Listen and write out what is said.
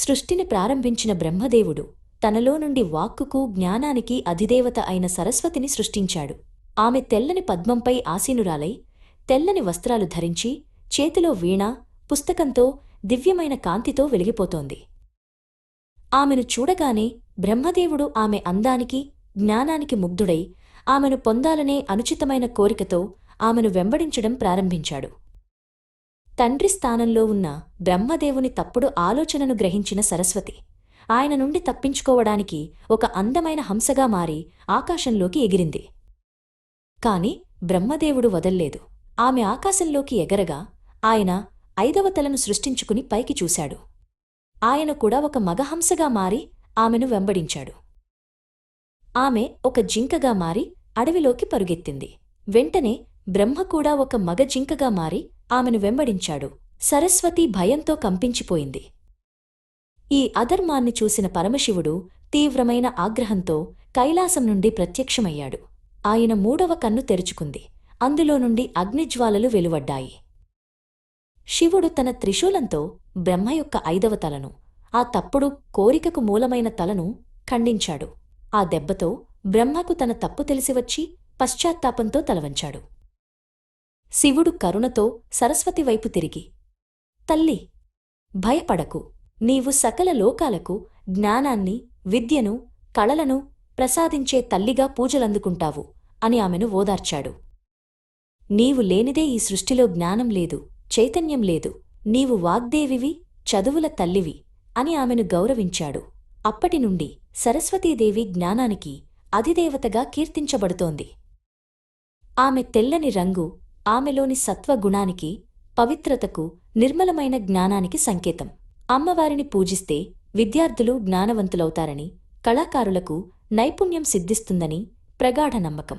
సృష్టిని ప్రారంభించిన బ్రహ్మదేవుడు తనలో నుండి వాక్కుకు జ్ఞానానికి అధిదేవత అయిన సరస్వతిని సృష్టించాడు. ఆమె తెల్లని పద్మంపై ఆసీనురాలై తెల్లని వస్త్రాలు ధరించి చేతిలో వీణ పుస్తకంతో దివ్యమైన కాంతితో వెలిగిపోతోంది. ఆమెను చూడగానే బ్రహ్మదేవుడు ఆమె అందానికి జ్ఞానానికి ముగ్ధుడై ఆమెను పొందాలనే అనుచితమైన కోరికతో ఆమెను వెంబడించడం ప్రారంభించాడు. తండ్రి స్థానంలో ఉన్న బ్రహ్మదేవుని తప్పుడు ఆలోచనను గ్రహించిన సరస్వతి ఆయన నుండి తప్పించుకోవడానికి ఒక అందమైన హంసగా మారి ఆకాశంలోకి ఎగిరింది. కాని బ్రహ్మదేవుడు వదల్లేదు. ఆమె ఆకాశంలోకి ఎగరగా ఆయన ఐదవ తలను సృష్టించుకుని పైకి చూశాడు. ఆయన కూడా ఒక మగహంసగా మారి ఆమెను వెంబడించాడు. ఆమె ఒక జింకగా మారి అడవిలోకి పరుగెత్తింది. వెంటనే బ్రహ్మ కూడా ఒక మగ జింకగా మారి ఆమెను వెంబడించాడు. సరస్వతి భయంతో కంపించిపోయింది. ఈ అధర్మాన్ని చూసిన పరమశివుడు తీవ్రమైన ఆగ్రహంతో కైలాసం నుండి ప్రత్యక్షమయ్యాడు. ఆయన మూడవ కన్ను తెరుచుకుంది. అందులో నుండి అగ్నిజ్వాలలు వెలువడ్డాయి. శివుడు తన త్రిశూలంతో బ్రహ్మ యొక్క ఐదవ తలను ఆ తప్పుడు కోరికకు మూలమైన తలను ఖండించాడు. ఆ దెబ్బతో బ్రహ్మకు తన తప్పు తెలిసివచ్చి పశ్చాత్తాపంతో తలవంచాడు. శివుడు కరుణతో సరస్వతి వైపు తిరిగి తల్లి భయపడకు. నీవు సకల లోకాలకు జ్ఞానాన్ని విద్యను కళలను ప్రసాదించే తల్లిగా పూజలందుకుంటావు అని ఆమెను ఓదార్చాడు. నీవు లేనిదే ఈ సృష్టిలో జ్ఞానం లేదు చైతన్యం లేదు. నీవు వాగ్దేవివి చదువుల తల్లివి అని ఆమెను గౌరవించాడు. అప్పటినుండి సరస్వతీదేవి జ్ఞానానికి అధిదేవతగా కీర్తించబడుతోంది. ఆమె తెల్లని రంగు ఆమెలోని సత్వగుణానికి పవిత్రతకు నిర్మలమైన జ్ఞానానికి సంకేతం. అమ్మవారిని పూజిస్తే విద్యార్థులు జ్ఞానవంతులవుతారని కళాకారులకు నైపుణ్యం సిద్ధిస్తుందని ప్రగాఢ నమ్మకం.